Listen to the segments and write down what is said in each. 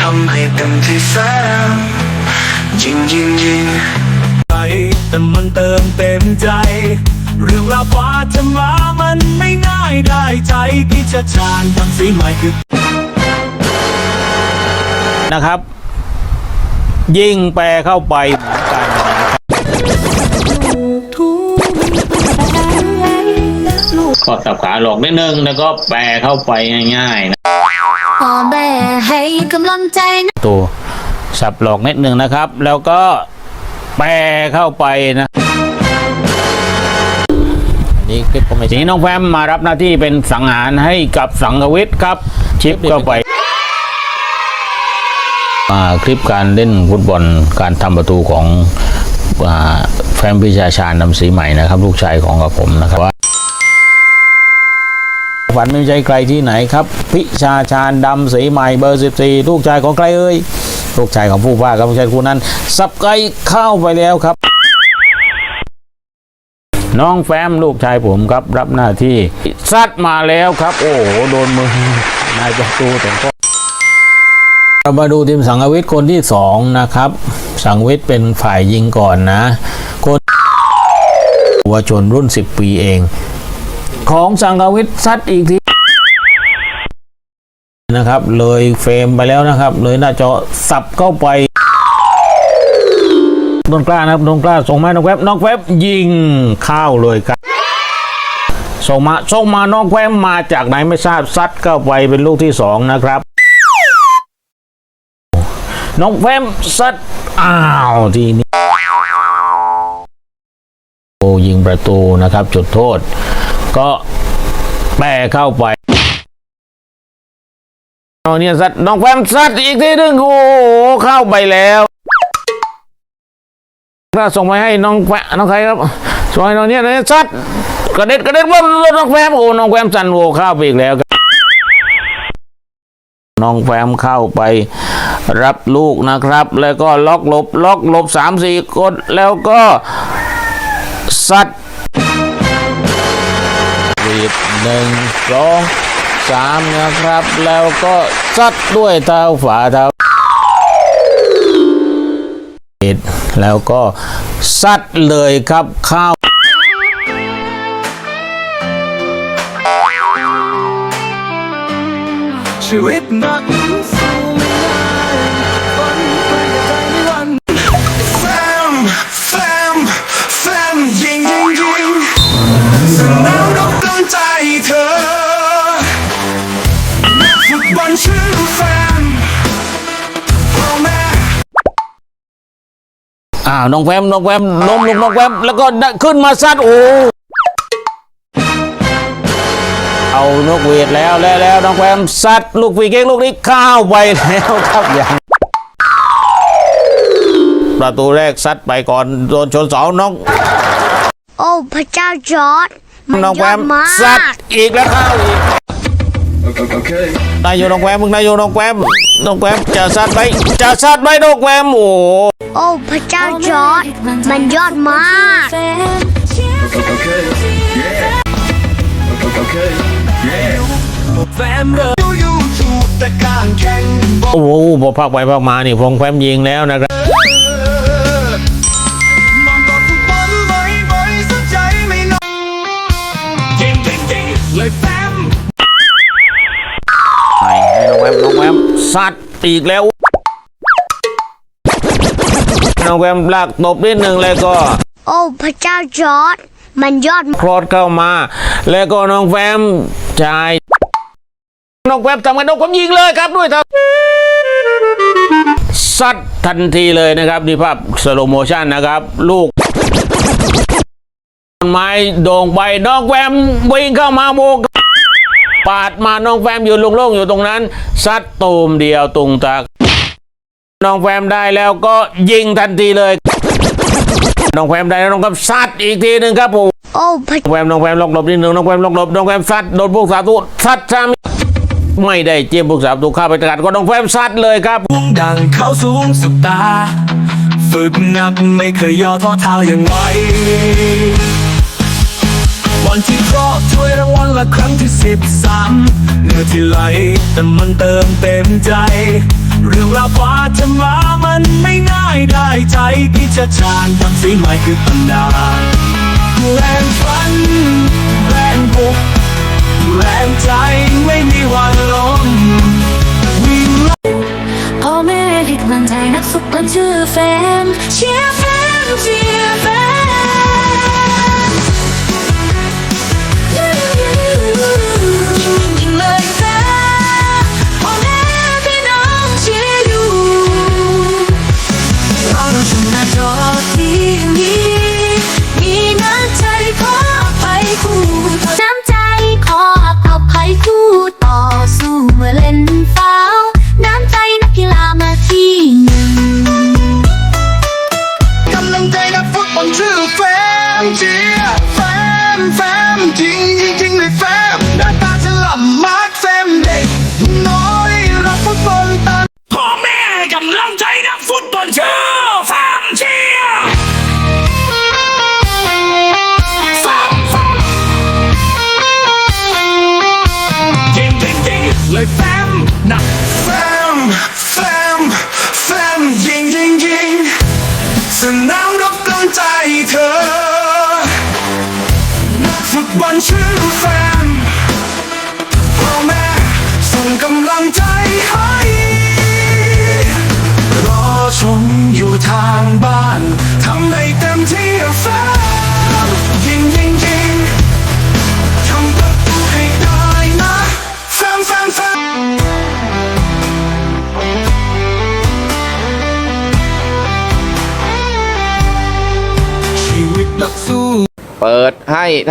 ทำให้เต็มที่แสนจริงจริงจริงไปแต่มันเติมเต็มใจ เรื่องราวกว่าจะมามันไม่ง่ายได้ใจพิจารณาทำสีใหม่คือนะครับ ยิ่งแปลเข้าไปเหมือนกัน ก็สับขาหลอกนิดนึงแล้วก็แปลเข้าไปง่ายๆนะพ่อแม่ให้กำลังใจนะตัวสับหลอกนิดหนึ่งนะครับ แล้วก็แปลเข้าไปนะอันนี้คลิปก็ไม่ทีใช่นี้น้องแฟมมารับหน้าที่เป็นสังหารให้กับสังกวิทย์ครับ ชิปเข้าไปมาคลิปการเล่นฟุตบอลการทำประตูของอ่าแฟมพิชาชาญนำสีใหม่นะครับ ลูกชายของกับผมนะครับว่า ฝันไม่ใช่ใครที่ไหนครับ พิชาชาญดำสีใหม่เบอร์ 14 ลูกชายของใครเอ่ยลูกชายของผู้ว่าครับลูกชายคู่นั้น สับไก่เข้าไปแล้วครับ น้องแฟมลูกชายผมครับรับหน้าที่ซัดมาแล้วครับ โอ้โหโดนมือนายประตูแต่ก็เรามาดูทีมสังวิทย์คนที่สองนะครับ สังวิทย์เป็นฝ่ายยิงก่อนนะ คนเยาวชนรุ่น 10 ปีเอง ของสังกวิทย์ซัดอีกทีนะครับ เลยเฟรมไปแล้วนะครับ เลยหน้าจอสับเข้าไปน้องกล้านะครับน้องกล้าส่งมาน้องแวบน้องแวบยิงเข้าเลยครับส่งมาส่งมาน้องแวบมาจากไหนไม่ทราบซัดเข้าไปเป็นลูกที่สองนะครับน้องแวบซัดอ้าวทีนี้โอ้ยิงประตูนะครับจุดโทษ ก็แปรเข้าไปเอาเนี่ยซัดน้องแวมซัดอีกทีหนึ่งโอ้โหเข้าไปแล้วถ้าส่งไปให้น้องแฟน้องใครครับส่งให้น้องเนี่ยนะซัดกระเด็ดกระเด็ดว่าน้องแฟมโอ้น้องแฟมสันโวเข้าไปอีกแล้วครับน้องแฟมเข้าไปรับลูกนะครับ แล้วก็ล็อกหลบล็อกหลบสามสี่คนแล้วก็ซัดวี ดหนึ่งสองสามนะครับ แล้วก็ซัดด้วยเท้าฝาเท้าแล้วก็ซัดเลยครับเข้าชีวิตนักสู้ไม่ได้ฝันไปแต่ใจไม่หวันแฟมแฟมแฟมจริงจริงจริงสนาม กฟุตบอลชื่อแฟมพ่อแม่อ้าวน้องแฟมน้องแฟมล้มลงน้องแฟมแล้วก็ได้ขึ้นมาซัดโอ้เอานกหวีดแล้วแล้วแล้วน้องแฟมซัดลูกฟรีเก๊กลูกนี้เข้าไปแล้วครับอย่างประตูแรกซัดไปก่อนโดนชนเสาน้อง โอ้พระเจ้าจอร์ดมันน้องยแฟอมดมากซัดอีกแล้วเข้าอีก นายโยน้องแฟมมึงนายโยน้องแฟมน้องแฟมจะซัดไหมจะซัดไหมน้องแฟมโอ้โอ้พระเจ้าจอร์ดมันยอดมากโอ้โหพอพักไปพักมานี่พงแฟมยิงแล้วนะครับ แวมซัดอีกแล้วน้องแวมลากตบนิดหนึ่งแล้วก็ โอ้พระเจ้าจอร์ดมันยอดคลอดเข้ามา แล้วก็น้องแวมจ่ายน้องแวมทำกันน้องแวมยิงเลยครับด้วยครับซัดทันทีเลยนะครับนี่ภาพสโลโมชันนะครับ ลูกต้นไม้โด่งไปน้องแวมวิ่งเข้ามาโบก ปาดมาน้องแฟมอยู่โล่งๆอยู่ตรงนั้นซัดตูมเดียวตุงตักน้องแฟมได้แล้วก็ยิงทันทีเลย น้องแฟมได้แล้วน้องก็ซัดอีกทีหนึ่งครับผมโอ้พระน้องแฟมน้องแฟมล็อกหลบนิดหนึ่งน้องแฟมล็อกหลบน้องแฟมซัดโดนพวกสาตุซัดซ้ำไม่ได้เจียมพวกสาตุเข้าไปตกัดก็น้องแฟมซัดเลยครับวงดังเข้าสูงสุดตา ฝึกหนักไม่เคยย่อท้อเท้าอย่างไว วันที่ครอบถ้วยรางวัลละครั้งที่สิบสามเนื้อที่ไหลแต่มันเติมเต็มใจ เรื่องราวฟ้าจะมามันไม่ง่ายได้ใจที่จะจานทำสิ่งใหม่คือตำนานแรงฝัน แรงบุกแรงใจไม่มีวันล้มวิ่งพ่อแม่ให้กำลังใจนักฟุตบอลชื่อแฟนเชียร์แฟนเชีย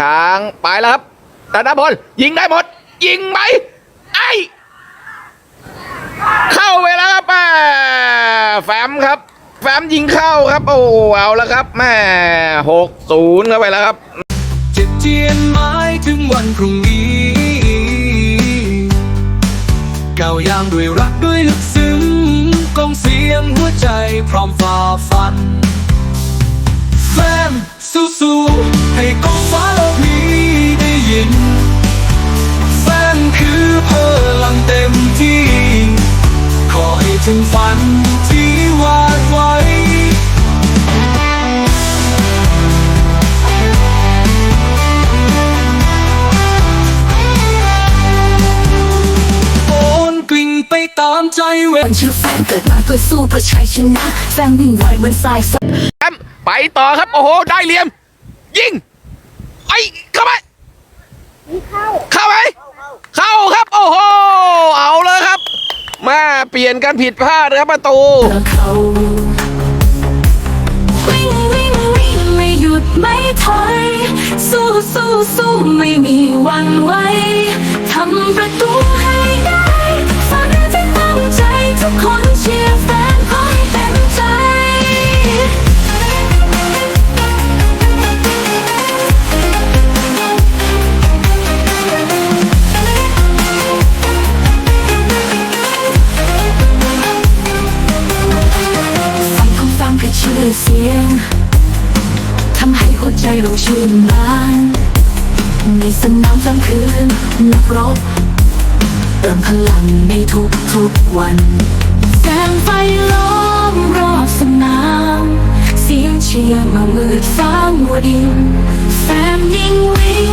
ทางไปแล้วครับธนพลยิงได้หมด ยิงไหมไอเข้าไปแล้วครับแฟมครับ แฟมยิงเข้าครับ โอ้เอาแล้วครับแม่หกศูนย์เข้าไปแล้วครับจะเจียนไม้ถึงวันพรุ่งนี้ก้าวยามด้วยรักด้วยลึกซึ้งกองเสียงหัวใจพร้อมฝ่าฟันแฟม สู้ๆให้กองฟ้าโลกนี้ได้ยินแฟนคือพลังเต็มที่ ขอให้ถึงฝันที่ ใจเวคนชื่อแฟนเกิดมาเพื่อสู้เพื่อชัยชนะแฟนวิ่งไวเหมือนสายฟ้าแฟมไปต่อครับโอ้โหได้เหลี่ยม ยิงไอเข้าไปเข้าไหมเข้าครับ โอ้โหเอาเลยครับแม่เปลี่ยนกันผิดพลาดครับประตูเขาวิ่งวิ่งวิ่งไม่หยุดไม่ถอยสู้สู้สู้ไม่มีวันไหวทำประตู ชียร์แฟนคอยเต็มใจ ฟังของฟังคือชื่อเสียง ทำให้หัวใจเราชื่นบานในสนามฟังคือนักรบเติมพลังในทุกๆวัน งไฟล้อมรอบสนาม เสียงเชียร์มามืดฟ้ามัวดิน แฟนยิงวิ่ง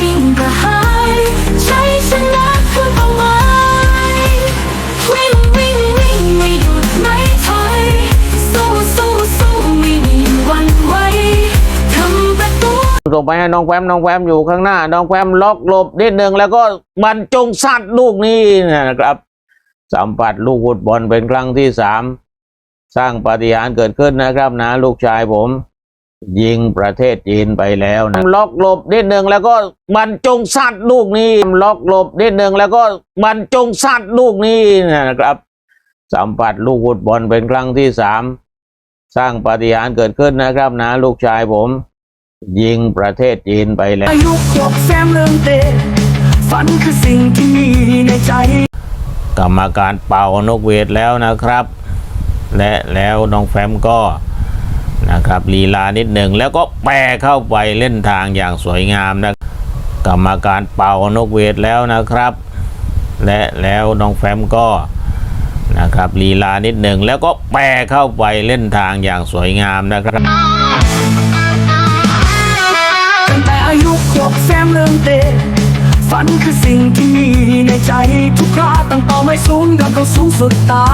ยิงกระหายใชัยชนะคือเป้าหมายวิ่งวิ่งวิ่งไม่หยุดไม่ถอยสู้สู้สู้ไม่มีวันไหวทำประตูส่งไปให้น้องแฟมน้องแฟมอยู่ข้างหน้า น้องแฟมล็อกหลบนิดนึงแล้วก็บรรจงสัตว์ลูกนี้นะครับ สัมผัสลูกฟุตบอลเป็นครั้งที่สามสร้างปาฏิหาริย์เกิดขึ้นนะครับนะ ลูกชายผม ยิงประเทศจีนไปแล้วนะล็อกหลบนิดนึงแล้วก็บรรจงสัตว์ลูกนี้ล็อกหลบนิดนึงแล้วก็บรรจงสัตว์ลูกนี้นะครับ สัมผัสลูกฟุตบอลเป็นครั้งที่สามสร้างปาฏิหาริย์เกิดขึ้นนะครับนะ ลูกชายผม ยิงประเทศจีนไปแล้วอายุหกแซมเริ่มเตะฝันคือสิ่งที่มีในใจ กรรมการเป่านกเวทแล้วนะครับ และแล้วน้องแฟมก็นะครับลีลานิดหนึ่งแล้วก็แปรเข้าไปเล่นทางอย่างสวยงามนะกรรมการเป่านกเวทแล้วนะครับ และแล้วน้องแฟมก็นะครับลีลานิดหนึ่งแล้วก็แปรเข้าไปเล่นทางอย่างสวยงามนะครับตั้งแต่อายุขวบแซมเริ่มเตะ ฝันคือสิ่งที่มีในใจทุกคราตั้งต่อไม่สูงดังก็สูงสุดตา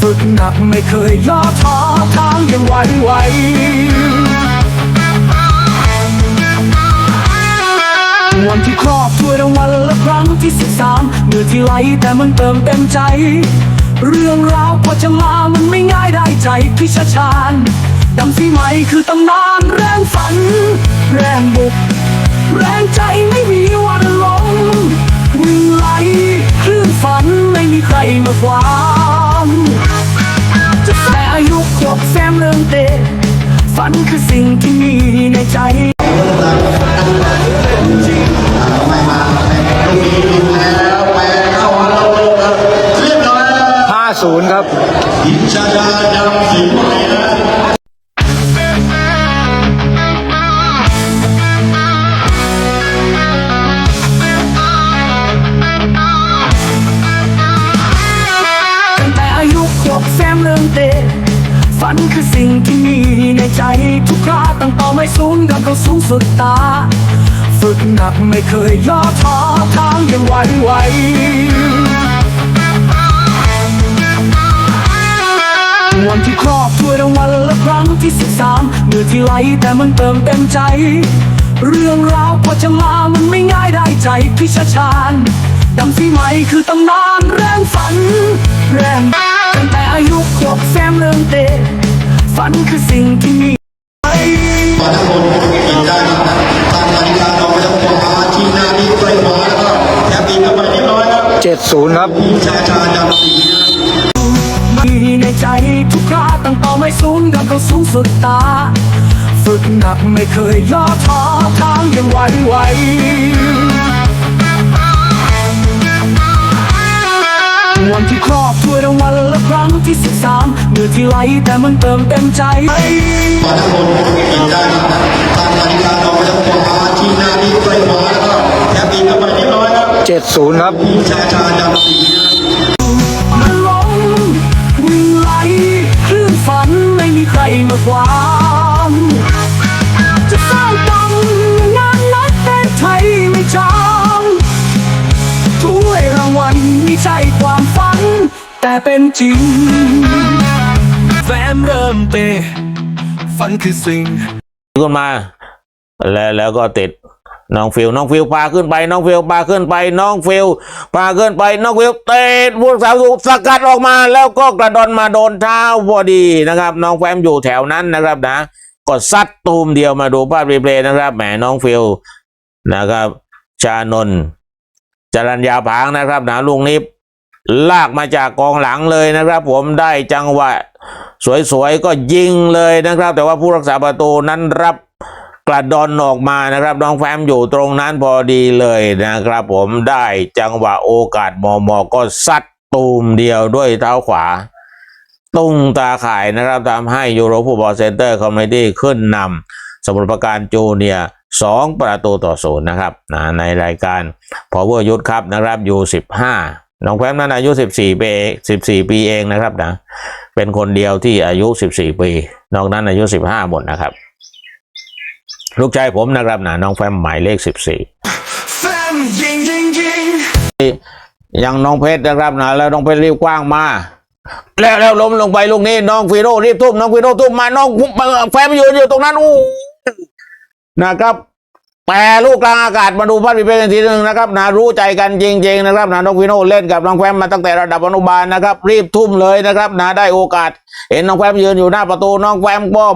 ฝึกหนักไม่เคยย่อท้อทางยังไหวไหววันที่ครอบถ้วยรางวัลละครั้งที่สิบสามเมื่อที่ไหลแต่มันเติมเต็มใจ เรื่องราวกว่าจะมามันไม่ง่ายได้ใจพิชชาญดำสีไหมคือตำนานแรงฝัน แรงบุก แรงใจไม่มีวันลงวิ่งไหลคลื่นฝันไม่มีใครมาความจะแต่อายุขวบแซมเริ่มเตะฝันคือสิ่งที่มีในใจ50ครับ ไม่สูงดังก็สูงสุดตา ฝึกหนักไม่เคยย่อท้อทางยังไหวไหววันที่ครอบถ้วยรางวัลละครั้งที่สิบสามเมื่อที่ไหลแต่มันเติมเต็มใจ เรื่องราวกว่าจะมามันไม่ง่ายได้ใจพิชชาญดำสีไหมคือตำนานแรงฝัน แรงตั้งแต่อายุขวบแซมเริ่มเตะฝันคือสิ่งที่มี มาทั้งหมดกินได้ครับตามกติกาเราไม่ต้องขวาที่หน้านี้ไฟขวาแล้วก็แทบตีเข้าไปเรียบร้อยครับ70ครับชาชาดำสีนะมีในใจทุกคราตั้งต่อไม่สูงดังก็สูงสุดตา ฝึกหนักไม่เคยย่อท้อทางยังไหวไหว วันที่ครอบถ้วยรางวัลละครั้งที่สิบสามเมื่อที่ไหลแต่มันเติมเต็มใจมาทั้งหมดกินได้ครับตามกติกาเราไม่ต้องขวาที่หน้านี้ไฟขวาแล้วก็แทบตีเข้าไปเรียบร้อยครับ70ครับชาชาดำสีมันลงวิ่งไหลคลื่นฝันไม่มีใครมาควา เป็นจริง แฟมเริ่มเตะฝันคือสิ่งขึ้นมา แล้วแล้วก็ติดน้องฟิลน้องฟิลพาขึ้นไป น้องฟิลพาขึ้นไป น้องฟิลพาขึ้นไป น้องฟิลเตะผู้รักษาประตูสกัดออกมา แล้วก็กระดอนมาโดนเท้าพอดีนะครับ น้องแฟมอยู่แถวนั้นนะครับนะ ก็ซัดตูมเดียวมาดูภาพรีเพลย์นะครับแหมน้องฟิลนะครับ ชานนจรัญญาผางนะครับนะลุงนี้ ลากมาจากกองหลังเลยนะครับ ผมได้จังหวะ สวยๆก็ยิงเลยนะครับ แต่ว่าผู้รักษาประตูนั้นรับกระดอนออกมานะครับ น้องแฟมอยู่ตรงนั้นพอดีเลยนะครับ ผมได้จังหวะโอกาสมอมอก็ซัดตูมเดียวด้วยเท้าขวา ตุ้งตาข่ายนะครับทำให้ยูโร o ูบอลเซ็นเตอร์คอมเมดี้ขึ้นนำสมุทรปราการจูเนียสองประตูต่อศูนย์นะครับในรายการพอเวอร์ยุทธครับนะครับยูสิบห้า น้องแฟมนั้นอายุสิบสี่ปีสิบสี่ปีเองนะครับนะ เป็นคนเดียวที่อายุ 14 ปี นอกนั้นอายุ 15 หมดนะครับ ลูกชายผมนะครับนะน้องแฟมหมายเลขแฟมยิงยิงยิง14ยังน้องเพชรนะครับนะแล้วน้องเพชรรีบกว้างมา แล้วแล้วล้มลงไปลูกนี้น้องฟีโร่รีบทุ่มน้องฟีโร่ทุ่มมาน้องแฟมอยู่อยู่ตรงนั้นอู้นะครับ แปรลูกกลางอากาศมาดูภาพอีกเป็นทีหนึ่งนะครับนะรู้ใจกันจริง ๆ นะครับนะน้องฟีโน่เล่นกับน้องแฟมมาตั้งแต่ระดับอนุบาลนะครับ รีบทุ่มเลยนะครับนะได้โอกาส เห็นน้องแฟมยืนอยู่หน้าประตูน้องแฟมก็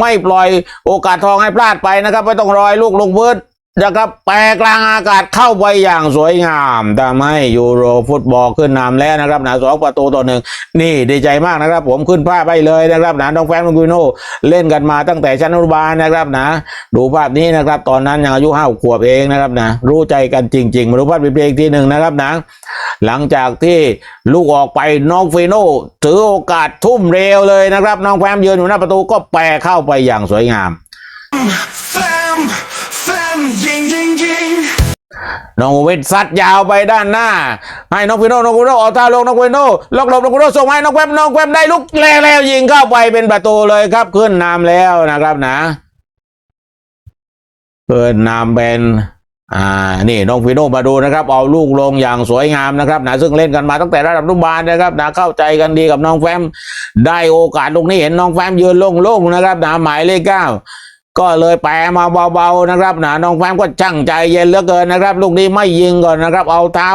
ไม่ปล่อยโอกาสทองให้พลาดไปนะครับ ไม่ต้องรอยลูกลงพื้น นะครับแปรกลางอากาศเข้าไปอย่างสวยงามทำให้ยูโรฟุตบอลขึ้นนำแล้วนะครับนะสองประตูต่อหนึ่งนี่ดีใจมากนะครับ ผมขึ้นภาพไปเลยนะครับนะน้องแฟมน้องกุยโน่เล่นกันมาตั้งแต่ชั้นอนุบาลนะครับนะ ดูภาพนี้นะครับ ตอนนั้นยังอายุห้าขวบเองนะครับนะ รู้ใจกันจริงๆมาดูภาพรีย์อีกทีหนึ่งนะครับนะหลังจากที่ลูกออกไปน้องฟีโน่ถือโอกาสทุ่มเร็วเลยนะครับ น้องแฟมยืนอยู่หน้าประตูก็แปรเข้าไปอย่างสวยงาม แฟมแฟมยิงยิงยิงน้องเวทซัดยาวไปด้านหน้า ให้น้องฟิโน่น้องฟิโน่เอาท่าลงน้องฟิโน่ล็อกหลบน้องฟิโน่ส่งให้น้องแวมน้องแวมได้ลุกแล้วแล้วยิงเข้าไปเป็นประตูเลยครับขึ้นนำแล้วนะครับนะขึ้นนำเป็นอ่า นี่น้องฟิโน่มาดูนะครับ เอาลูกลงอย่างสวยงามนะครับนะซึ่งเล่นกันมาตั้งแต่ระดับอนุบาลนะครับนะเข้าใจกันดีกับน้องแฟม ได้โอกาสตรงนี้เห็นน้องแฟมยืนโล่งๆนะครับนะหมายเลขเก้า ก็เลยแปรมาเบาๆนะครับนะน้องแฟมก็ช่างใจเย็นเหลือเกินนะครับ ลูกนี้ไม่ยิงก่อนนะครับ เอาเท้า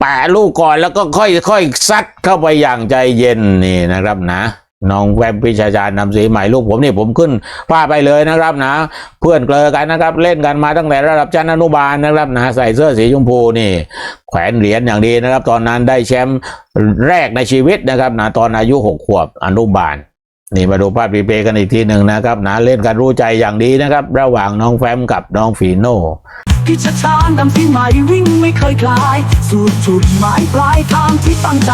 แปะลูกก่อนแล้วก็ค่อยๆซัดเข้าไปอย่างใจเย็นนี่นะครับนะน้องแวมพิชาจารย์นำสีใหม่ลูกผมนี่ผมขึ้นพาไปเลยนะครับนะ เพื่อนเกลอกันนะครับ เล่นกันมาตั้งแต่ระดับชั้นอนุบาลนะครับนะใส่เสื้อสีชมพูนี่ แขวนเหรียญอย่างดีนะครับ ตอนนั้นได้แชมป์แรกในชีวิตนะครับนะตอนอายุหกขวบอนุบาล นี่มาดูภาพรีเพย์กันอีกทีหนึ่งนะครับนะเล่นกันรู้ใจอย่างดีนะครับ ระหว่างน้องแฟมกับน้องฟีโน่พิชชานดำที่ใหม่วิ่งไม่เคยคลาย สู่จุดหมายปลายทางที่ตั้งใจ